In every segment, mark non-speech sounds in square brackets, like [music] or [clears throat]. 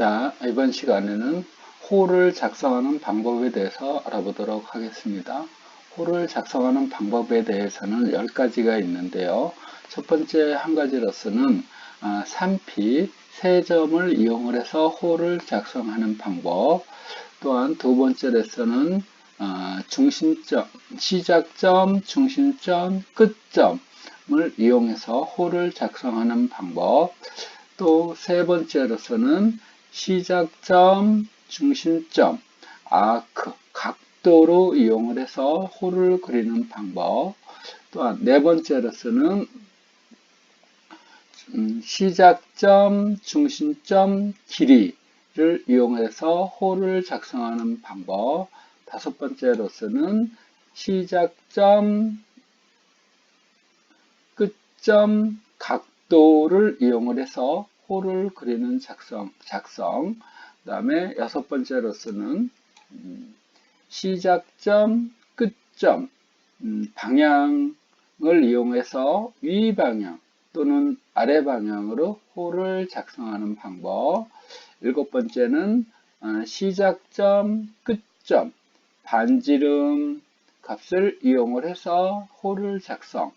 자, 이번 시간에는 호를 작성하는 방법에 대해서 알아보도록 하겠습니다. 호를 작성하는 방법에 대해서는 10가지가 있는데요. 첫 번째 한 가지로서는 3P, 세 점을 이용을 해서 호를 작성하는 방법. 또한 두 번째 레슨은 중심점, 시작점, 중심점, 끝점을 이용해서 호를 작성하는 방법. 또 세 번째로서는 시작점, 중심점, 아크, 각도로 이용을 해서 호를 그리는 방법. 또한 네 번째로서는 음, 시작점, 중심점, 길이를 이용해서 호를 작성하는 방법. 다섯 번째로서는 시작점, 끝점, 각도를 이용을 해서 호를 그리는 작성, 작성. 그 다음에 여섯 번째로서는 음, 시작점, 끝점, 음, 방향을 이용해서 위 방향 또는 아래 방향으로 호를 작성하는 방법. 일곱 번째는 어, 시작점, 끝점, 반지름 값을 이용을 해서 호를 작성을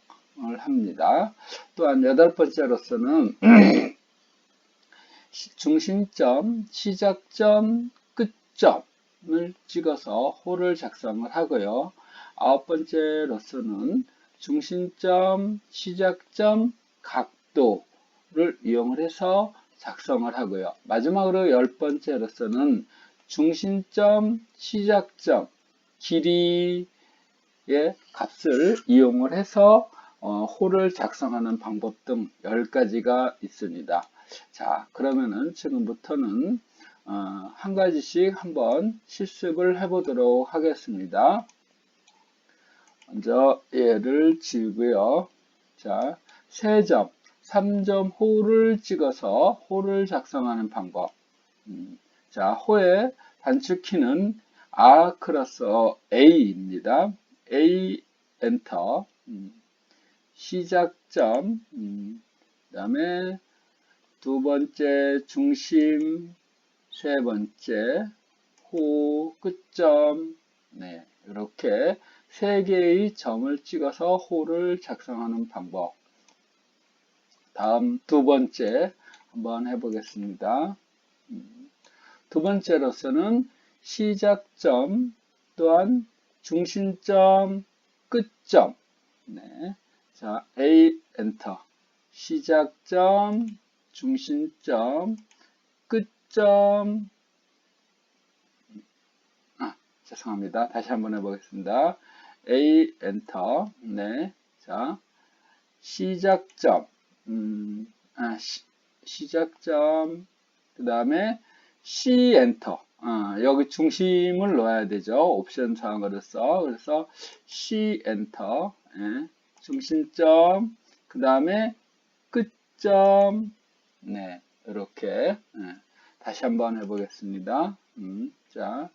합니다. 또한 여덟 번째로서는 [clears throat] 중심점, 시작점, 끝점을 찍어서 호를 작성을 하고요. 아홉 번째 로서는 중심점, 시작점, 각도를 이용을 해서 작성을 하고요. 마지막으로 열 번째 로서는 중심점, 시작점, 길이의 값을 이용을 해서 어, 호를 작성하는 방법 등 10가지가 있습니다. 자, 그러면은 지금부터는 어, 한 가지씩 한번 실습을 해 보도록 하겠습니다. 먼저 얘를 지우고요. 자, 세 점, 3점 호를 찍어서 호를 작성하는 방법. 음, 자, 호의 단축키는 R 클러스 A입니다. A 엔터. 음, 시작점. 음, 그 다음에 두 번째 중심, 세 번째 호, 끝점, 네, 이렇게 세 개의 점을 찍어서 호를 작성하는 방법. 다음 두 번째 한번 해보겠습니다. 음, 두 번째로서는 시작점 또한 중심점, 끝점. 네. 자, A 엔터. 시작점, 중심점, 끝점, 아, 죄송합니다. 다시 한번 해보겠습니다. A 엔터. 네. 자, 시작점, 음, 아, 시, 작점 그 다음에 C 엔터. 아, 여기 중심을 넣어야 되죠. 옵션 사항으로서. 그래서 C 엔터. 예, 중심점. 그 다음에 끝점. 네, 이렇게 네. 다시 한번 해보겠습니다. 음, 자,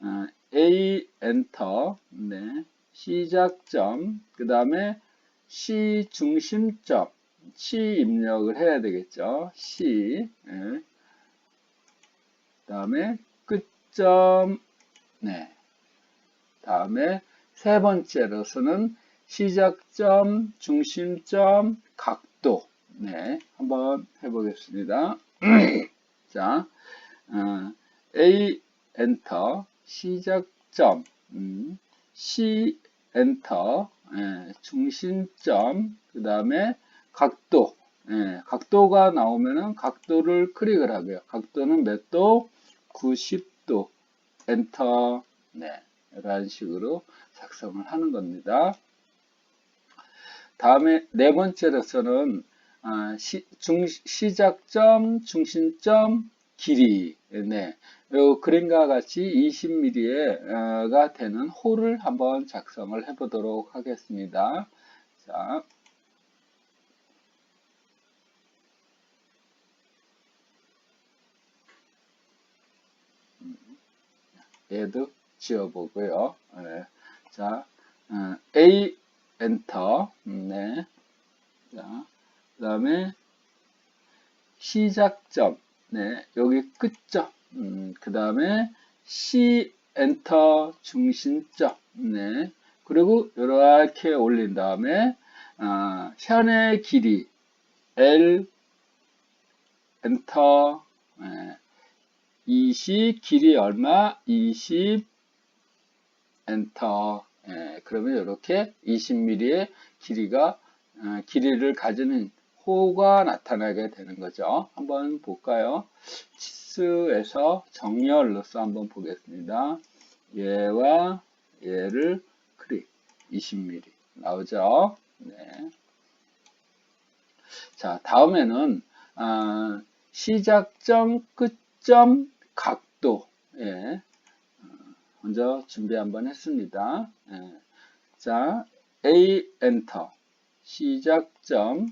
어, A 엔터, 네, 시작점, 그 다음에 C 중심점, C 입력을 해야 되겠죠. C, 네. 그 다음에 끝점, 네, 다음에 세 번째로서는 시작점, 중심점, 네, 한번 해보겠습니다. [clears throat] 자, 어, A 엔터 시작점, 음, C 엔터 예, 중심점, 그 다음에 각도, 예, 각도가 나오면은 각도를 클릭을 하고요. 각도는 몇 도? 90도. 엔터. 네, 이런 식으로 작성을 하는 겁니다. 다음에 네 번째로서는 아, 시, 중, 시작점, 중심점, 길이. 네. 요 그림과 같이 20mm가 되는 홀을 한번 작성을 해 보도록 하겠습니다. 자. 얘도 지워보고요. 네. 자, 어, A 엔터. 네. 자, 그 다음에 시작점, 네, 여기 끝점. 음, 그 다음에 C 엔터 중심점. 네. 그리고 이렇게 올린 다음에 아, 현의 길이 L 엔터 네. 20 길이 얼마? 20 엔터 예, 그러면 이렇게 20mm의 길이가 어, 길이를 가지는 호가 나타나게 되는 거죠. 한번 볼까요? 치스에서 정렬로서 한번 보겠습니다. 얘와 얘를 클릭 20mm 나오죠. 네. 자 다음에는 아, 시작점, 끝점, 각도 예. 먼저 준비 한번 했습니다. 예. 자, A 엔터 시작점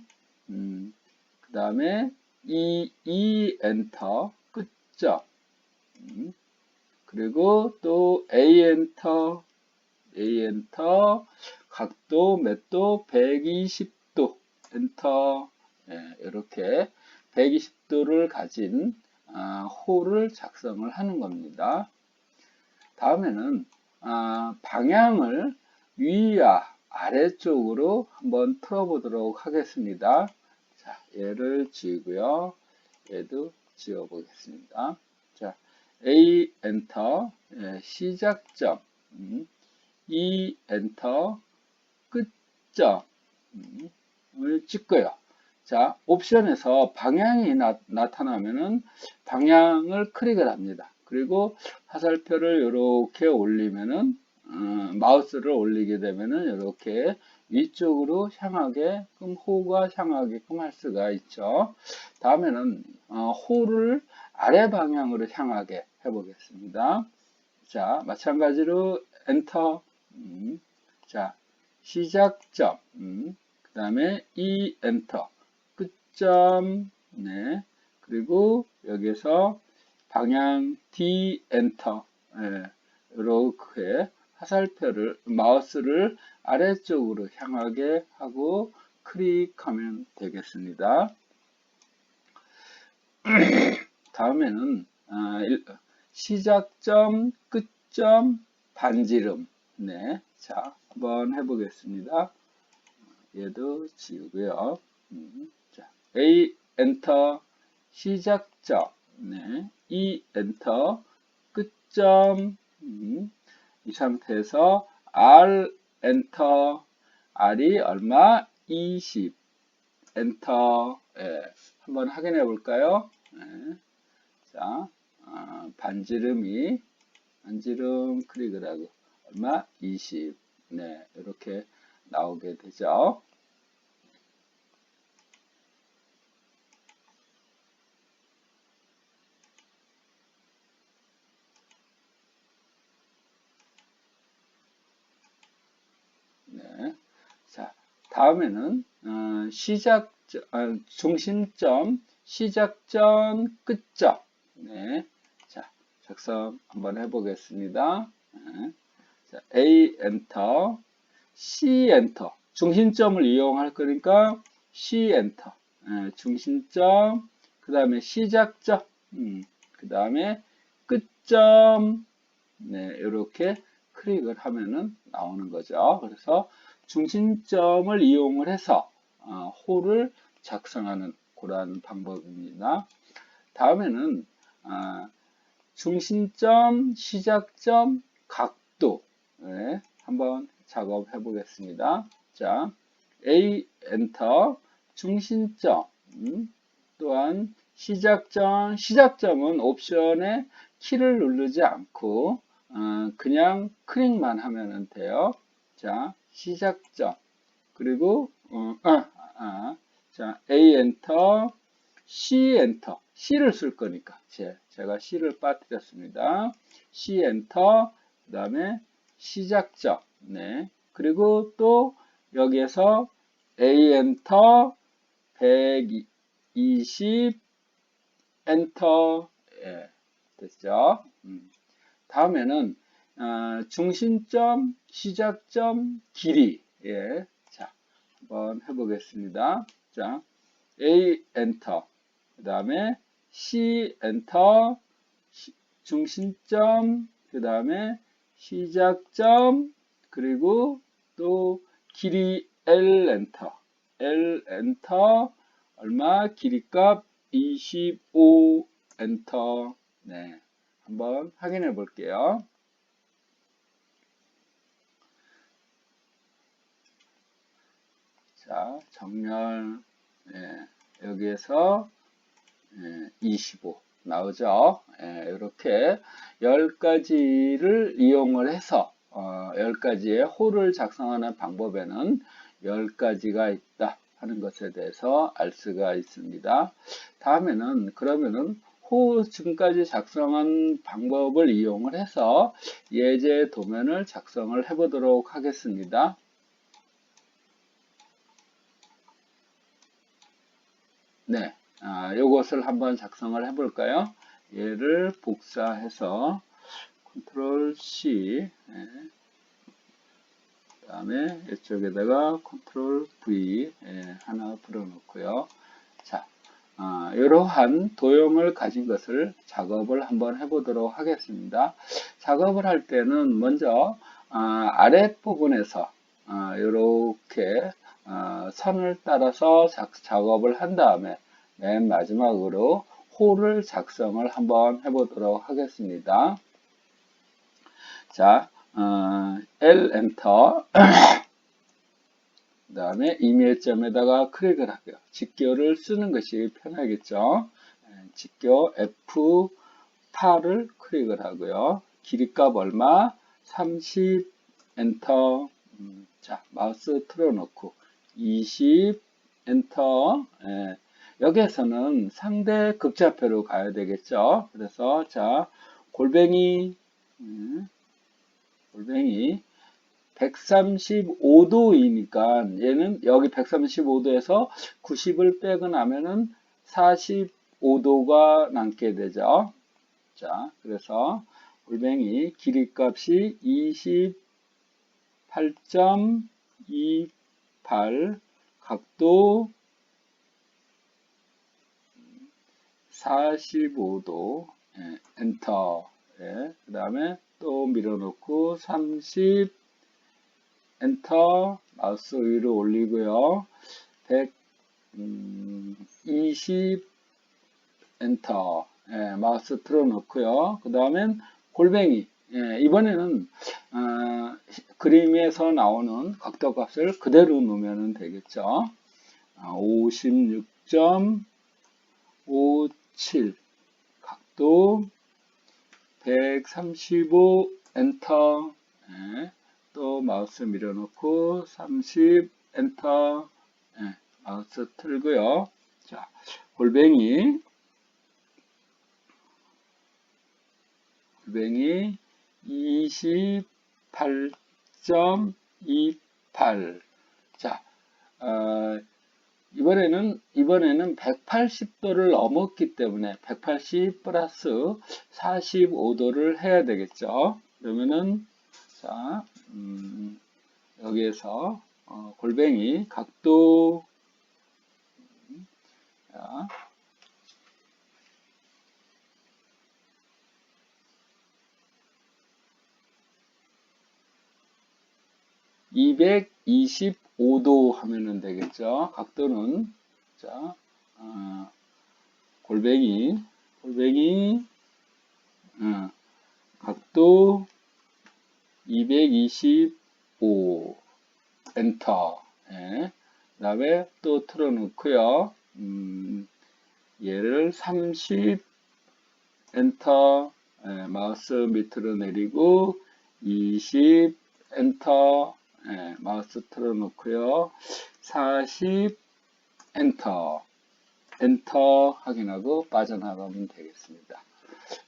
음, 그 다음에 E, E 엔터 끝점 음, 그리고 또 A 엔터 A 엔터 각도 몇 도? 120도. 엔터. 예, 이렇게 120도를 가진 아, 호를 작성을 하는 겁니다. 다음에는 아, 방향을 위와 아래쪽으로 한번 틀어보도록 하겠습니다. 자, 얘를 지우고요. 얘도 지워보겠습니다. 자, A 엔터 예, 시작점 음, E 엔터 끝점을 음, 찍고요. 자, 옵션에서 방향이 나, 타나면은 방향을 클릭을 합니다. 그리고 화살표를 이렇게 올리면은 어, 마우스를 올리게 되면은 이렇게 위쪽으로 향하게끔 호가 향하게끔 할 수가 있죠. 다음에는 어, 호를 아래 방향으로 향하게 해보겠습니다. 자, 마찬가지로 엔터. 음, 자, 시작점. 음, 그 다음에 이 엔터. 끝점. 네. 그리고 여기서 방향 D 엔터 예, 이렇게 화살표를 마우스를 아래쪽으로 향하게 하고 클릭하면 되겠습니다. [clears throat] 다음에는 아, 시작점, 끝점, 반지름 네, 자 한번 해보겠습니다. 얘도 지우고요. 음, 자, A 엔터 시작점 네, E 엔터 끝점 음, 이 상태에서 R 엔터 R이 얼마? 20 엔터 예, 한번 확인해 볼까요? 예, 자 어, 반지름이 반지름 클릭을 하고 얼마? 20 네, 이렇게 나오게 되죠. 다음에는 어, 시작 아, 중심점, 시작점, 끝점. 네. 자, 작성 한번 해보겠습니다. 네. 자, A 엔터, C 엔터. 중심점을 이용할 거니까 C 엔터. 네, 중심점, 그 다음에 시작점, 음, 그 다음에 끝점. 네, 이렇게 클릭을 하면은 나오는 거죠. 그래서 중심점을 이용을 해서 어, 호를 작성하는 그러한 방법입니다. 다음에는 어, 중심점, 시작점, 각도 네, 한번 작업해 보겠습니다. 자, A 엔터 중심점 음, 또한 시작점, 시작점은 옵션에 키를 누르지 않고 어, 그냥 클릭만 하면 돼요. 자, 시작점 그리고 어, 아, 아, 자 A 엔터 C 엔터 C를 쓸 거니까 제, 제가 C를 빠뜨렸습니다. C 엔터 그 다음에 시작점 네 그리고 또 여기에서 A 엔터 120 엔터 예, 됐죠? 음. 다음에는 어, 중심점, 시작점, 길이. 예. 자, 한번 해보겠습니다. 자, A 엔터. 그 다음에 C 엔터 시- 중심점 그 다음에 시작점 그리고 또 길이 L 엔터 L 엔터 얼마 길이값 25 엔터 네 한번 확인해 볼게요. 자 정렬 예, 여기에서 예, 25 나오죠. 예, 이렇게 10가지를 이용을 해서 어, 10가지의 홀을 작성하는 방법에는 10가지가 있다 하는 것에 대해서 알 수가 있습니다. 다음에는 그러면은 호 지금까지 작성한 방법을 이용을 해서 예제 도면을 작성을 해 보도록 하겠습니다. 네, 아, 요것을 한번 작성을 해 볼까요? 얘를 복사해서 컨트롤 C 예. 그 다음에 이쪽에다가 컨트롤 V 예, 하나 불어놓고요. 자, 아, 이러한 도형을 가진 것을 작업을 한번 해보도록 하겠습니다. 작업을 할 때는 먼저 아, 아랫부분에서 아, 이렇게 아, 선을 따라서 작, 작업을 한 다음에 맨 마지막으로 홀을 작성을 한번 해보도록 하겠습니다. 자, 어, L 엔터 [clears throat] 그 다음에 이메일점에다가 클릭을 하고요. 직교를 쓰는 것이 편하겠죠. 예, 직교 F8을 클릭을 하고요. 길이값 얼마? 30 엔터 음, 자 마우스 틀어놓고 20 엔터 예, 여기에서는 상대 극좌표로 가야 되겠죠. 그래서 자 골뱅이 음, 골뱅이 135도이니까 얘는 여기 135도에서 90을 빼고 나면은 45도가 남게 되죠. 자, 그래서 골뱅이 길이 값이 28.28 각도 45도 예, 엔터 예, 그 다음에 또 밀어놓고 30 엔터 마우스 위로 올리고요. 120 엔터 예, 마우스 틀어놓고요. 그 다음엔 골뱅이 예, 이번에는 어, 그림에서 나오는 각도 값을 그대로 놓으면 되겠죠 56.57 각도 135 엔터. 예, 또 마우스 밀어놓고 30 엔터. 예, 마우스 틀고요. 자 골뱅이. 골뱅이 28.28 자 어, 이번에는 이번에는 180도를 넘었기 때문에 180 플러스 45도를 해야 되겠죠. 그러면은 자 음, 여기에서 어, 골뱅이 각도 자, (225도) 하면은 되겠죠? 각도는. 자 어, 골뱅이 골뱅이 어, 각도 225 엔터. 예. 그 다음에 또 틀어놓고요. 음, 얘를 30 엔터. 예, 마우스 밑으로 내리고 20 엔터 예, 마우스 틀어놓고요 40 엔터 엔터 확인하고 빠져나가면 되겠습니다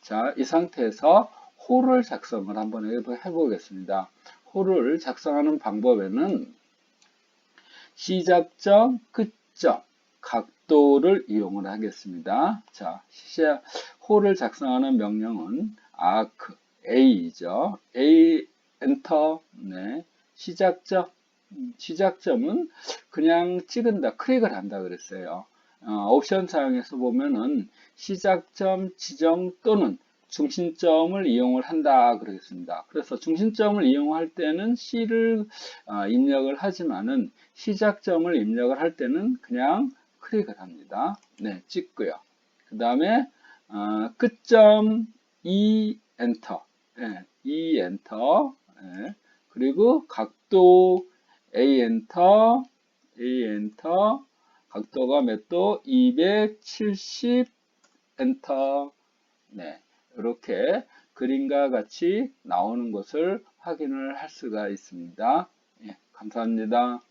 자 이 상태에서 홀을 작성을 한번 해보겠습니다 홀을 작성하는 방법에는 시작점, 끝점, 각도를 이용을 하겠습니다. 자, 시작, 홀을 작성하는 명령은 arc A죠. A 엔터. 네. 시작점. 음, 시작점은 그냥 찍은다, 클릭을 한다 그랬어요. 어, 옵션 사항에서 보면은 시작점 지정 또는 중심점을 이용을 한다 그러겠습니다. 그래서 중심점을 이용할 때는 C를 어, 입력을 하지만은 시작점을 입력을 할 때는 그냥 클릭을 합니다. 네, 찍고요. 그 다음에 어, 끝점 E 엔터, 네, E 엔터, 네, 그리고 각도 A 엔터, A 엔터, 각도가 몇 도? 270 엔터. 네. 이렇게 그림과 같이 나오는 것을 확인을 할 수가 있습니다. 예, 감사합니다.